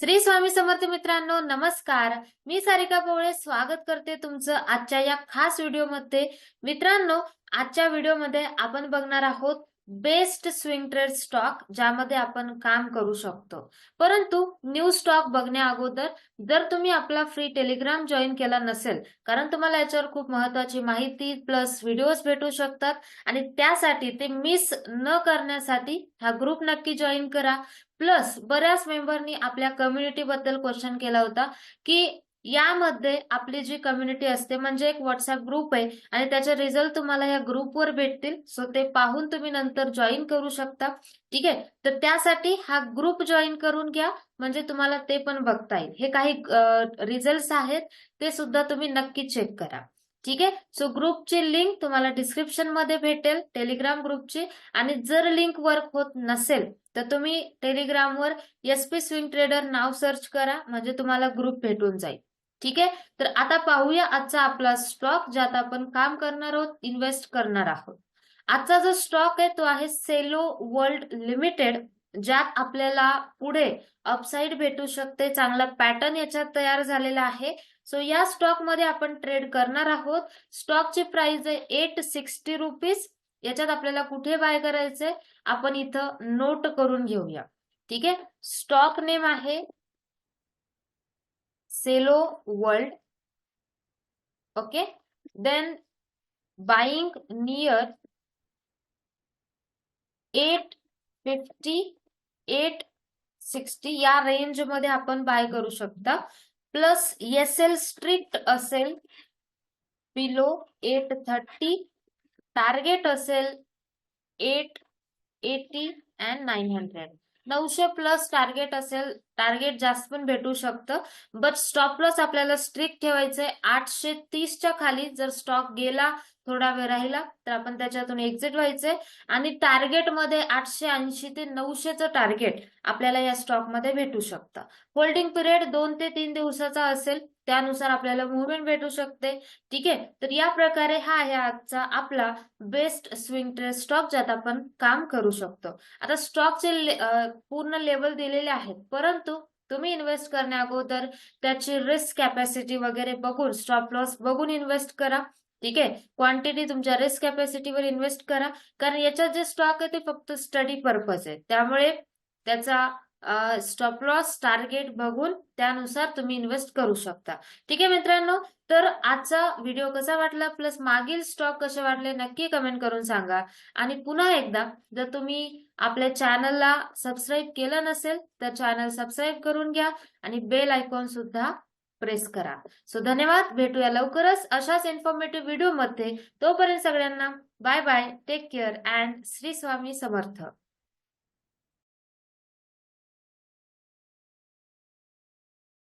श्री स्वामी समर्थ मित्रांनो नमस्कार. मी सारिका पवळे स्वागत करते तुमचं आजच्या या खास व्हिडिओमध्ये मित्रांनो आजच्या व्हिडिओमध्ये आपण बघणार आहोत बेस्ट स्विंग ट्रेड स्टॉक ज्यामध्ये आपण काम करू शकतो. परंतु न्यू स्टॉक बघण्या अगोदर जर तुम्ही आपला फ्री टेलिग्राम जॉईन केला नसेल कारण तुम्हाला याच्यावर खूप महत्वाची माहिती प्लस व्हिडिओज भेटू शकतात आणि त्यासाठी ते मिस न करण्यासाठी हा ग्रुप नक्की जॉईन करा. प्लस बऱ्याच मेंबरनी आपल्या कम्युनिटी बद्दल क्वेश्चन केला होता की यामध्ये आपली जी कम्युनिटी असते म्हणजे एक व्हॉट्सअप ग्रुप आहे आणि त्याचे रिझल्ट तुम्हाला या ग्रुपवर भेटतील. सो ते पाहून तुम्ही नंतर जॉईन करू शकता. ठीक आहे? तर त्यासाठी हा ग्रुप जॉईन करून घ्या. म्हणजे तुम्हाला ते पण बघता येईल. हे काही रिझल्ट आहेत. ते सुद्धा तुम्ही नक्की चेक करा. ठीक आहे? सो ग्रुपची लिंक तुम्हाला डिस्क्रिप्शनमध्ये भेटेल टेलिग्राम ग्रुपची आणि जर लिंक वर्क होत नसेल तर तुम्ही टेलिग्रामवर एस पी स्विंग ट्रेडर नाव सर्च करा. म्हणजे तुम्हाला ग्रुप भेटून जाईल. ठीक आहे? तर आता पाहूया आजचा आपला स्टॉक ज्यात आपण काम करणार आहोत इन्व्हेस्ट करणार आहोत. आजचा जो स्टॉक आहे तो आहे सेलो वर्ल्ड लिमिटेड ज्यात आपल्याला पुढे अपसाईड भेटू शकते. चांगला पॅटर्न याच्यात तयार झालेला आहे. सो या स्टॉकमध्ये आपण ट्रेड करणार आहोत. स्टॉकची प्राइस आहे एट सिक्स्टी रुपीज याच्यात आपल्याला कुठे बाय करायचंय? आपण इथं नोट करून घेऊया. ठीक आहे? स्टॉक नेम आहे Cello World okay then buying near eight fifty eight sixty या रेंजमध्ये आपण बाय करू शकता. प्लस एस एल स्ट्रिक्ट असेल बिलो एट थर्टी टार्गेट असेल eight eighty and nine hundred नऊशे प्लस टार्गेट असेल टार्गेट जास्त पण भेटू शकतं. बट स्टॉप लॉस आपल्याला स्ट्रिक्ट ठेवायचंय. आठशे तीसच्या खाली जर स्टॉक गेला थोडा वेळ राहिला तर आपण त्याच्यातून एक्झिट व्हायचंय. आणि टार्गेटमध्ये आठशे ऐंशी ते नऊशेचं टार्गेट आपल्याला या स्टॉकमध्ये भेटू शकतं. होल्डिंग पिरियड दोन ते तीन दिवसाचा असेल त्यानुसार आपल्याला मुवमेंट भेटू शकते. ठीक आहे? तर या प्रकारे हा आहे आजचा आपला बेस्ट स्विंग ट्रेड स्टॉक ज्यात आपण काम करू शकतो. आता स्टॉकचे पूर्ण लेवल दिलेले आहेत. परंतु तुम्ही इन्व्हेस्ट करण्या अगोदर त्याची रिस्क कॅपॅसिटी वगैरे बघून स्टॉप लॉस बघून इन्व्हेस्ट करा. ठीक आहे? क्वांटिटी तुमच्या रिस्क कॅपॅसिटीवर इन्व्हेस्ट करा. कारण याच्यात जे स्टॉक आहे ते फक्त स्टडी पर्पज आहे. त्यामुळे त्याचा स्टॉप लॉस टार्गेट बघून त्यानुसार तुम्ही इन्व्हेस्ट करू शकता. ठीक आहे मित्रांनो? तर आजचा व्हिडिओ कसा वाटला? प्लस मागील स्टॉक कसे वाटले? नक्की कमेंट करून सांगा. आणि पुन्हा एकदा जर तुम्ही आपल्या चॅनलला सबस्क्राईब केलं नसेल तर चॅनल सबस्क्राईब करून घ्या आणि बेल आयकॉन सुद्धा प्रेस करा. सो धन्यवाद. भेटूया लवकरच अशाच इन्फॉर्मेटिव्ह व्हिडिओमध्ये. तोपर्यंत सगळ्यांना bye bye take care and Shri Swami Samarth